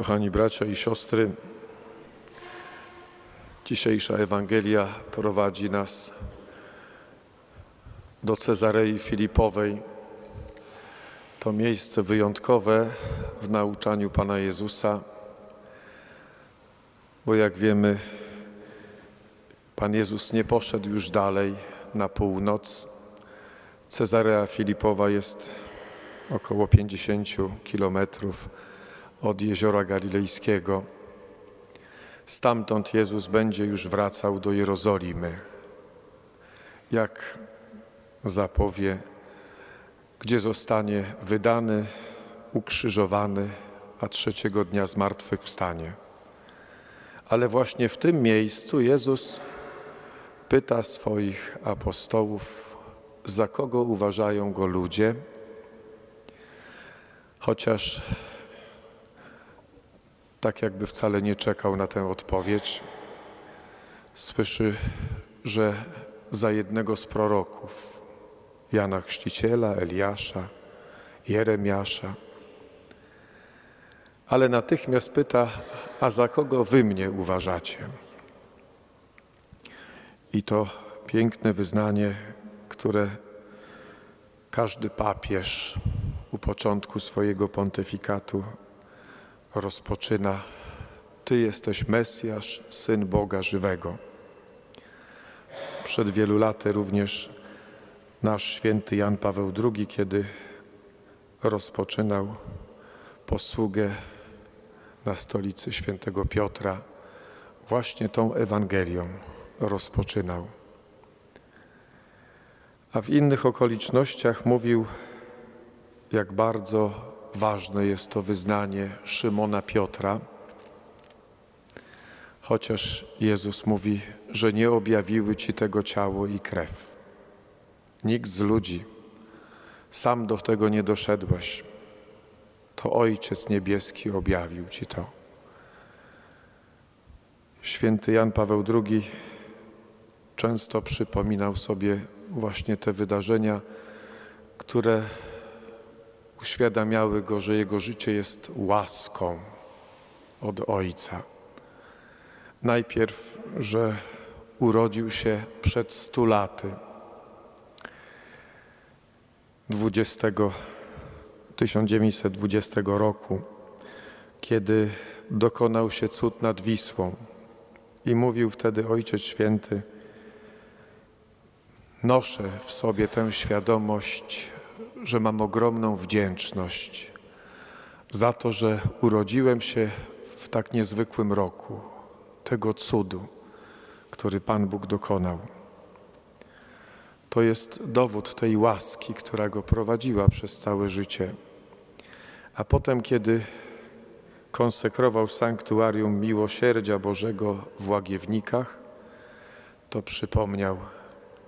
Kochani bracia i siostry, dzisiejsza Ewangelia prowadzi nas do Cezarei Filipowej. To miejsce wyjątkowe w nauczaniu Pana Jezusa, bo jak wiemy, Pan Jezus nie poszedł już dalej na północ. Cezarea Filipowa jest około 50 kilometrów od jeziora Galilejskiego. Stamtąd Jezus będzie już wracał do Jerozolimy, jak zapowie, gdzie zostanie wydany, ukrzyżowany, a trzeciego dnia zmartwychwstanie. Ale właśnie w tym miejscu Jezus pyta swoich apostołów, za kogo uważają go ludzie, chociaż tak jakby wcale nie czekał na tę odpowiedź. Słyszy, że za jednego z proroków, Jana Chrzciciela, Eliasza, Jeremiasza. Ale natychmiast pyta, a za kogo wy mnie uważacie? I to piękne wyznanie, które każdy papież u początku swojego pontyfikatu rozpoczyna: Ty jesteś Mesjasz, syn Boga żywego. Przed wielu laty również nasz święty Jan Paweł II, kiedy rozpoczynał posługę na stolicy świętego Piotra, właśnie tą Ewangelią rozpoczynał. A w innych okolicznościach mówił, jak bardzo ważne jest to wyznanie Szymona Piotra, chociaż Jezus mówi, że nie objawiły ci tego ciało i krew. Nikt z ludzi, sam do tego nie doszedłeś. To Ojciec Niebieski objawił ci to. Święty Jan Paweł II często przypominał sobie właśnie te wydarzenia, które uświadamiały go, że jego życie jest łaską od Ojca. Najpierw, że urodził się przed stu laty, 20, 1920 roku, kiedy dokonał się cud nad Wisłą i mówił wtedy Ojciec Święty, noszę w sobie tę świadomość, że mam ogromną wdzięczność za to, że urodziłem się w tak niezwykłym roku, tego cudu, który Pan Bóg dokonał. To jest dowód tej łaski, która go prowadziła przez całe życie. A potem, kiedy konsekrował sanktuarium miłosierdzia Bożego w Łagiewnikach, to przypomniał,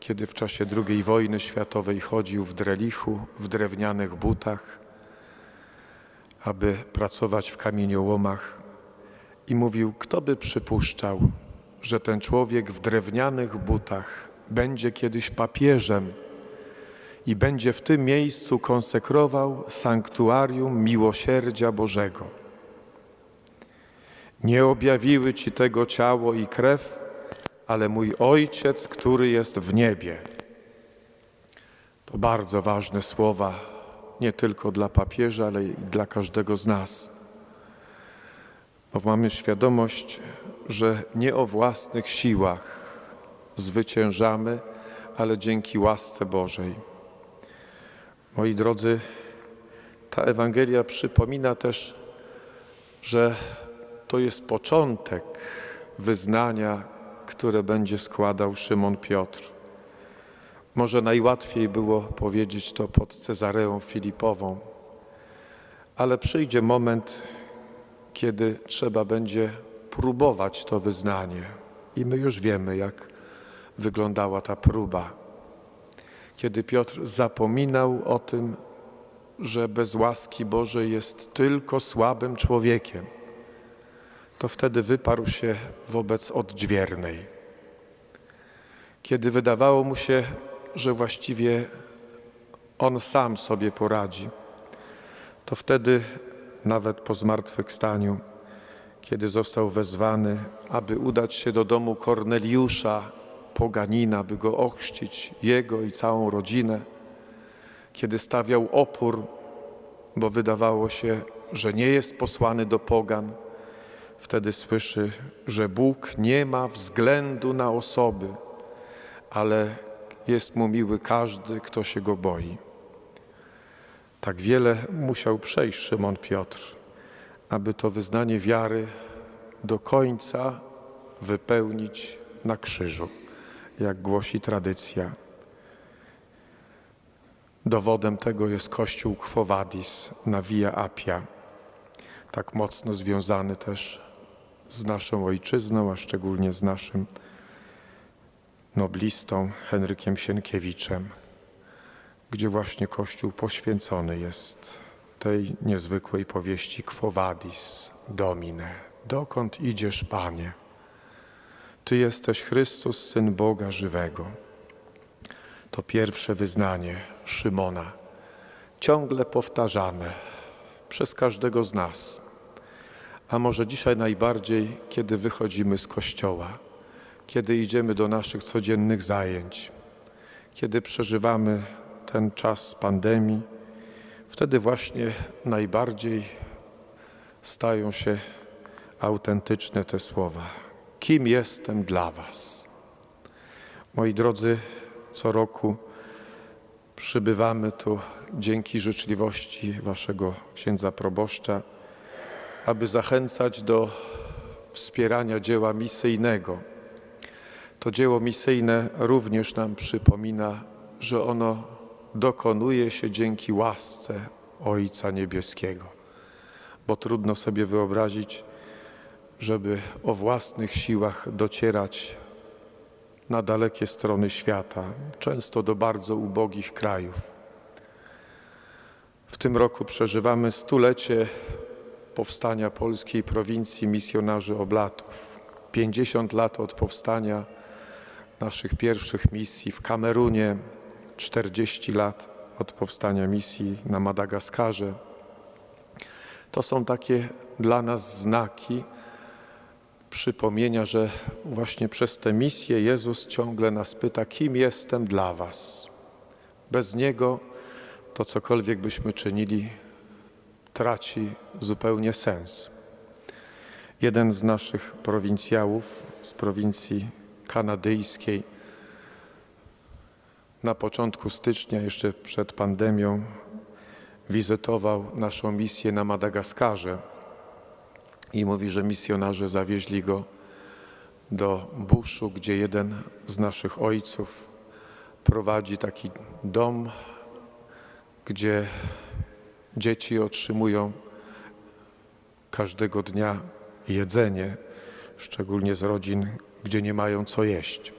kiedy w czasie II wojny światowej chodził w drelichu, w drewnianych butach, aby pracować w kamieniołomach i mówił, kto by przypuszczał, że ten człowiek w drewnianych butach będzie kiedyś papieżem i będzie w tym miejscu konsekrował sanktuarium miłosierdzia Bożego. Nie objawiły ci tego ciało i krew, ale mój Ojciec, który jest w niebie. To bardzo ważne słowa, nie tylko dla papieża, ale i dla każdego z nas. Bo mamy świadomość, że nie o własnych siłach zwyciężamy, ale dzięki łasce Bożej. Moi drodzy, ta Ewangelia przypomina też, że to jest początek wyznania, które będzie składał Szymon Piotr. Może najłatwiej było powiedzieć to pod Cezareą Filipową, ale przyjdzie moment, kiedy trzeba będzie próbować to wyznanie. I my już wiemy, jak wyglądała ta próba. Kiedy Piotr zapominał o tym, że bez łaski Bożej jest tylko słabym człowiekiem, to wtedy wyparł się wobec odźwiernej. Kiedy wydawało mu się, że właściwie on sam sobie poradzi, to wtedy nawet po zmartwychwstaniu kiedy został wezwany, aby udać się do domu Korneliusza, poganina, by go ochrzcić, jego i całą rodzinę, kiedy stawiał opór, bo wydawało się, że nie jest posłany do pogan, wtedy słyszy, że Bóg nie ma względu na osoby, ale jest mu miły każdy, kto się go boi. Tak wiele musiał przejść Szymon Piotr, aby to wyznanie wiary do końca wypełnić na krzyżu, jak głosi tradycja. Dowodem tego jest kościół Quo Vadis na Via Appia, tak mocno związany też z naszą ojczyzną, a szczególnie z naszym noblistą Henrykiem Sienkiewiczem, gdzie właśnie Kościół poświęcony jest tej niezwykłej powieści Quo Vadis, Domine, dokąd idziesz, Panie? Ty jesteś Chrystus, Syn Boga żywego. To pierwsze wyznanie Szymona, ciągle powtarzane przez każdego z nas, a może dzisiaj najbardziej, kiedy wychodzimy z kościoła, kiedy idziemy do naszych codziennych zajęć, kiedy przeżywamy ten czas pandemii, wtedy właśnie najbardziej stają się autentyczne te słowa. Kim jestem dla Was? Moi drodzy, co roku przybywamy tu dzięki życzliwości Waszego księdza proboszcza, aby zachęcać do wspierania dzieła misyjnego. To dzieło misyjne również nam przypomina, że ono dokonuje się dzięki łasce Ojca Niebieskiego, bo trudno sobie wyobrazić, żeby o własnych siłach docierać na dalekie strony świata, często do bardzo ubogich krajów. W tym roku przeżywamy stulecie powstania polskiej prowincji misjonarzy oblatów. 50 lat od powstania naszych pierwszych misji w Kamerunie, 40 lat od powstania misji na Madagaskarze. To są takie dla nas znaki przypomnienia, że właśnie przez tę misję Jezus ciągle nas pyta, kim jestem dla Was. Bez Niego to cokolwiek byśmy czynili, traci zupełnie sens. Jeden z naszych prowincjałów z prowincji kanadyjskiej na początku stycznia, jeszcze przed pandemią, wizytował naszą misję na Madagaskarze i mówi, że misjonarze zawieźli go do buszu, gdzie jeden z naszych ojców prowadzi taki dom, gdzie dzieci otrzymują każdego dnia jedzenie, szczególnie z rodzin, gdzie nie mają co jeść.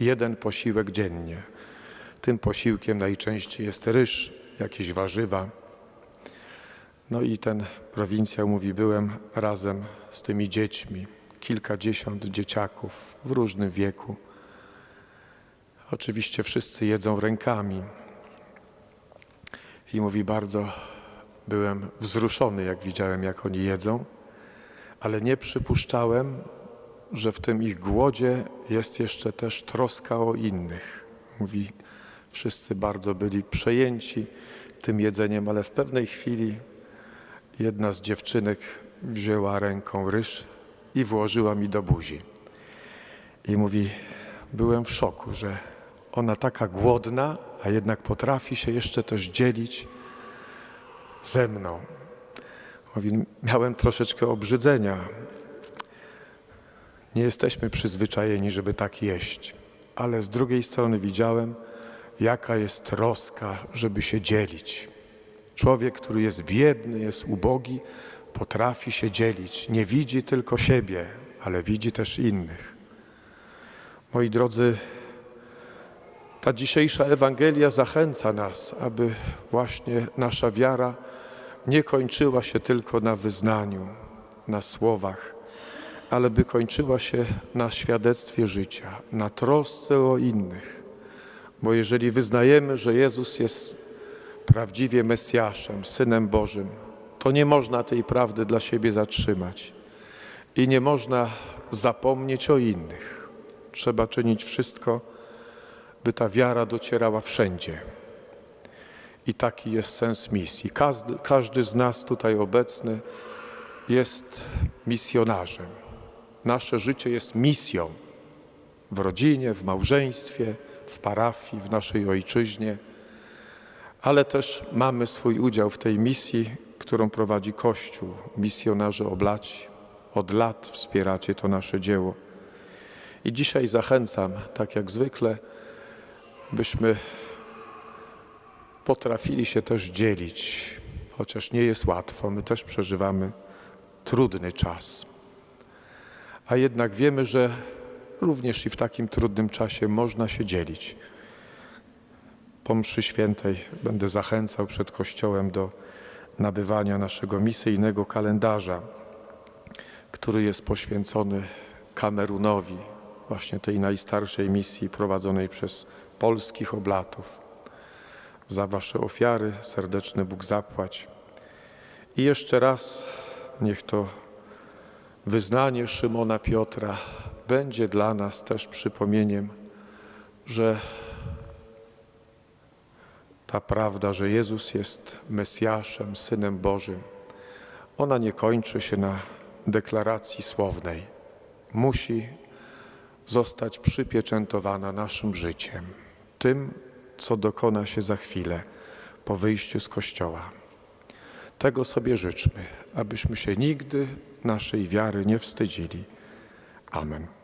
Jeden posiłek dziennie. Tym posiłkiem najczęściej jest ryż, jakieś warzywa. No i ten prowincjał mówi, byłem razem z tymi dziećmi, kilkadziesiąt dzieciaków w różnym wieku. Oczywiście wszyscy jedzą rękami. I mówi, bardzo byłem wzruszony, jak widziałem, jak oni jedzą, ale nie przypuszczałem, że w tym ich głodzie jest jeszcze też troska o innych. Mówi, wszyscy bardzo byli przejęci tym jedzeniem, ale w pewnej chwili jedna z dziewczynek wzięła ręką ryż i włożyła mi do buzi. I mówi, byłem w szoku, że ona taka głodna, a jednak potrafi się jeszcze też dzielić ze mną. Miałem troszeczkę obrzydzenia. Nie jesteśmy przyzwyczajeni, żeby tak jeść, ale z drugiej strony widziałem, jaka jest troska, żeby się dzielić. Człowiek, który jest biedny, jest ubogi, potrafi się dzielić. Nie widzi tylko siebie, ale widzi też innych. Moi drodzy, ta dzisiejsza Ewangelia zachęca nas, aby właśnie nasza wiara nie kończyła się tylko na wyznaniu, na słowach, ale by kończyła się na świadectwie życia, na trosce o innych. Bo jeżeli wyznajemy, że Jezus jest prawdziwie Mesjaszem, Synem Bożym, to nie można tej prawdy dla siebie zatrzymać. I nie można zapomnieć o innych. Trzeba czynić wszystko, by ta wiara docierała wszędzie. I taki jest sens misji. Każdy, każdy z nas tutaj obecny jest misjonarzem. Nasze życie jest misją w rodzinie, w małżeństwie, w parafii, w naszej ojczyźnie, ale też mamy swój udział w tej misji, którą prowadzi Kościół. Misjonarze oblaci. Od lat wspieracie to nasze dzieło. I dzisiaj zachęcam, tak jak zwykle, byśmy potrafili się też dzielić, chociaż nie jest łatwo. My też przeżywamy trudny czas. A jednak wiemy, że również i w takim trudnym czasie można się dzielić. Po mszy świętej będę zachęcał przed Kościołem do nabywania naszego misyjnego kalendarza, który jest poświęcony Kamerunowi, właśnie tej najstarszej misji prowadzonej przez polskich oblatów. Za wasze ofiary serdeczny Bóg zapłać. I jeszcze raz niech to wyznanie Szymona Piotra będzie dla nas też przypomnieniem, że ta prawda, że Jezus jest Mesjaszem, Synem Bożym, ona nie kończy się na deklaracji słownej. Musi zostać przypieczętowana naszym życiem, tym, co dokona się za chwilę po wyjściu z Kościoła. Tego sobie życzmy, abyśmy się nigdy naszej wiary nie wstydzili. Amen.